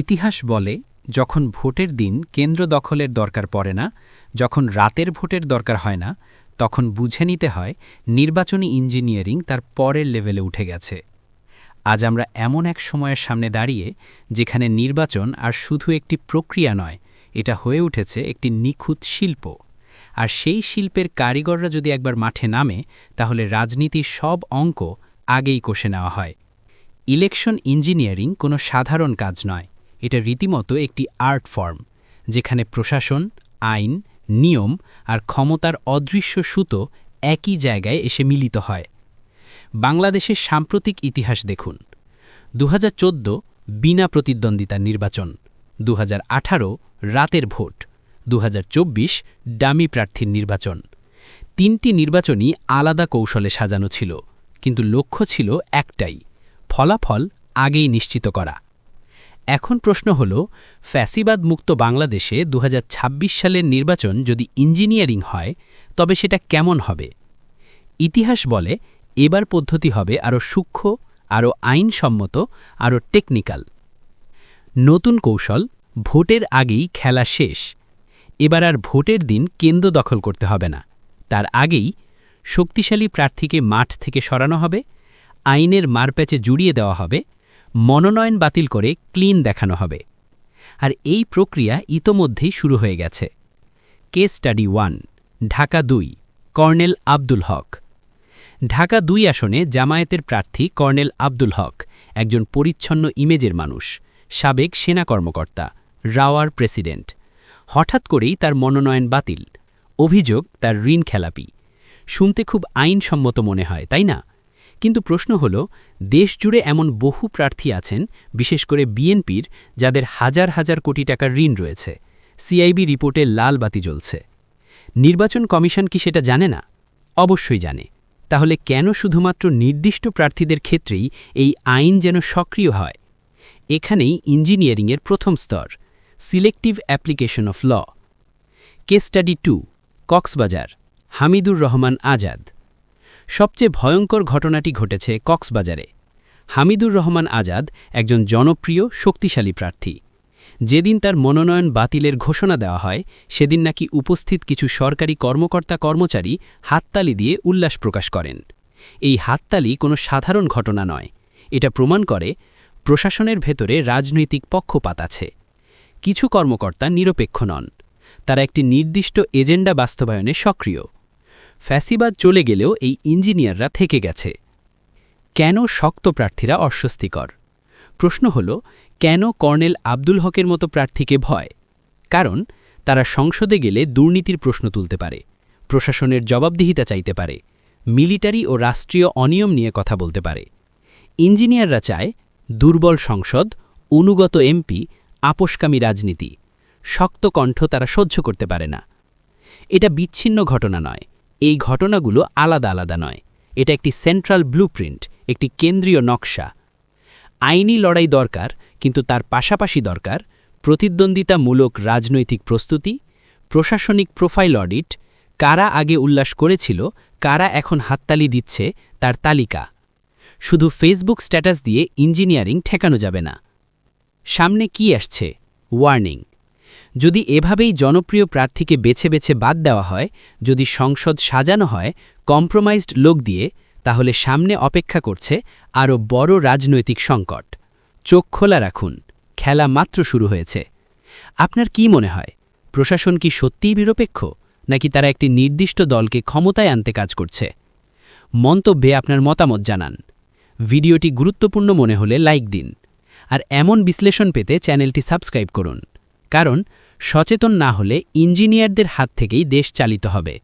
ইতিহাস বলে, যখন ভোটের দিন কেন্দ্র দখলের দরকার পড়ে না, যখন রাতের ভোটের দরকার হয় না, তখন বুঝে নিতে হয় নির্বাচনী ইঞ্জিনিয়ারিং তার পরের লেভেলে উঠে গেছে। আজ আমরা এমন এক সময়ের সামনে দাঁড়িয়ে, যেখানে নির্বাচন আর শুধু একটি প্রক্রিয়া নয়, এটা হয়ে উঠেছে একটি নিখুঁত শিল্প। আর সেই শিল্পের কারিগররা যদি একবার মাঠে নামে, তাহলে রাজনীতির সব অঙ্ক আগেই কষে নেওয়া হয়। ইলেকশন ইঞ্জিনিয়ারিং কোনো সাধারণ কাজ নয়। এটা রীতিমতো একটি আর্ট ফর্ম, যেখানে প্রশাসন, আইন, নিয়ম আর ক্ষমতার অদৃশ্য সুতো একই জায়গায় এসে মিলিত হয়। বাংলাদেশের সাম্প্রতিক ইতিহাস দেখুন। দু হাজার চোদ্দ বিনা প্রতিদ্বন্দ্বিতার নির্বাচন দু হাজার আঠারো রাতের ভোট দু হাজার চব্বিশ ডামি প্রার্থীর নির্বাচন। তিনটি নির্বাচনই আলাদা কৌশলে সাজানো ছিল, কিন্তু লক্ষ্য ছিল একটাই, ফলাফল আগেই নিশ্চিত করা। এখন প্রশ্ন হল ফ্যাসিবাদ মুক্ত বাংলাদেশে দু হাজার ছাব্বিশ সালের নির্বাচন যদি ইঞ্জিনিয়ারিং হয়, তবে সেটা কেমন হবে? ইতিহাস বলে, এবার পদ্ধতি হবে আরও সূক্ষ্ম, আরও আইনসম্মত, আরও টেকনিক্যাল। নতুন কৌশল, ভোটের আগেই খেলা শেষ। এবার আর ভোটের দিন কেন্দ্র দখল করতে হবে না। তার আগেই শক্তিশালী প্রার্থীকে মাঠ থেকে সরানো হবে, আইনের মারপ্যাচে জুড়িয়ে দেওয়া হবে মনোনয়ন বাতিল করে ক্লিন দেখানো হবে। আর এই প্রক্রিয়া ইতোমধ্যেই শুরু হয়ে গেছে। কেস স্টাডি ওয়ান ঢাকা দুই, কর্নেল আব্দুল হক। ঢাকা দুই আসনে জামায়াতের প্রার্থী কর্নেল আব্দুল হক, একজন পরিচ্ছন্ন ইমেজের মানুষ, সাবেক সেনা কর্মকর্তা, রাওয়ার প্রেসিডেন্ট। হঠাৎ করেই তার মনোনয়ন বাতিল। অভিযোগ তার ঋণ খেলাপি। শুনতে খুব আইনসম্মত মনে হয়, তাই না? কিন্তু প্রশ্ন হল, দেশজুড়ে এমন বহু প্রার্থী আছেন, বিশেষ করে বিএনপির, যাদের হাজার হাজার কোটি টাকার ঋণ রয়েছে। সিআইবি রিপোর্টে লাল বাতি জ্বলছে। নির্বাচন কমিশন কি সেটা জানে না? অবশ্যই জানে। তাহলে কেন শুধুমাত্র নির্দিষ্ট প্রার্থীদের ক্ষেত্রেই এই আইন যেন সক্রিয় হয়? এখানেই ইঞ্জিনিয়ারিংয়ের প্রথম স্তর, selective application of law. Case study two, Cox's Bazar, Hamidur Rahman Azad. সবচেয়ে ভয়ঙ্কর ঘটনাটি ঘটেছে কক্সবাজারে। হামিদুর রহমান আজাদ একজন জনপ্রিয়, শক্তিশালী প্রার্থী। যেদিন তার মনোনয়ন বাতিলের ঘোষণা দেওয়া হয়, সেদিন নাকি উপস্থিত কিছু সরকারি কর্মকর্তা কর্মচারী হাততালি দিয়ে উল্লাস প্রকাশ করেন। এই হাততালি কোনো সাধারণ ঘটনা নয়। এটা প্রমাণ করে প্রশাসনের ভেতরে রাজনৈতিক পক্ষপাত আছে। কিছু কর্মকর্তা নিরপেক্ষ নন। তারা একটি নির্দিষ্ট এজেন্ডা বাস্তবায়নে সক্রিয়। ফ্যাসিবাদ চলে গেলেও এই ইঞ্জিনিয়াররা থেকে গেছে। কেন শক্ত প্রার্থীরা অস্বস্তিকর? প্রশ্ন হল, কেন কর্নেল আব্দুল হকের মতো প্রার্থীকে ভয়? কারণ, তারা সংসদে গেলে দুর্নীতির প্রশ্ন তুলতে পারে, প্রশাসনের জবাবদিহিতা চাইতে পারে, মিলিটারি ও রাষ্ট্রীয় অনিয়ম নিয়ে কথা বলতে পারে। ইঞ্জিনিয়াররা চায়, দুর্বল সংসদ, অনুগত এমপি, আপোষকামী রাজনীতি। শক্ত কণ্ঠ তারা সহ্য করতে পারে না। এটা বিচ্ছিন্ন ঘটনা নয়। এই ঘটনাগুলো আলাদা আলাদা নয়। এটা একটি সেন্ট্রাল ব্লুপ্রিন্ট একটি কেন্দ্রীয় নকশা। আইনি লড়াই দরকার, কিন্তু তার পাশাপাশি দরকার প্রতিদ্বন্দ্বিতামূলক রাজনৈতিক প্রস্তুতি, প্রশাসনিক প্রোফাইল অডিট কারা আগে উল্লাস করেছিল, কারা এখন হাততালি দিচ্ছে, তার তালিকা। শুধু ফেসবুক স্ট্যাটাস দিয়ে ইঞ্জিনিয়ারিং ঠেকানো যাবে না। সামনে কি আসছে? ওয়ার্নিং যদি এভাবেই জনপ্রিয় প্রার্থীকে বেছে বেছে বাদ দেওয়া হয়, যদি সংসদ সাজানো হয়, কম্প্রোমাইজড লোক দিয়ে, তাহলে সামনে অপেক্ষা করছে আরও বড় রাজনৈতিক সংকট। চোখ খোলা রাখুন, খেলা মাত্র শুরু হয়েছে। আপনার কি মনে হয়, প্রশাসন কি সত্যিই নিরপেক্ষ, নাকি তারা একটি নির্দিষ্ট দলকে ক্ষমতায় আনতে কাজ করছে? মন্তব্যে আপনার মতামত জানান। ভিডিওটি গুরুত্বপূর্ণ মনে হলে লাইক দিন। আর এমন বিশ্লেষণ পেতে চ্যানেলটি সাবস্ক্রাইব করুন। কারণ সচেতন না হলে ইঞ্জিনিয়ারদের হাত থেকেই দেশ চালিত হবে।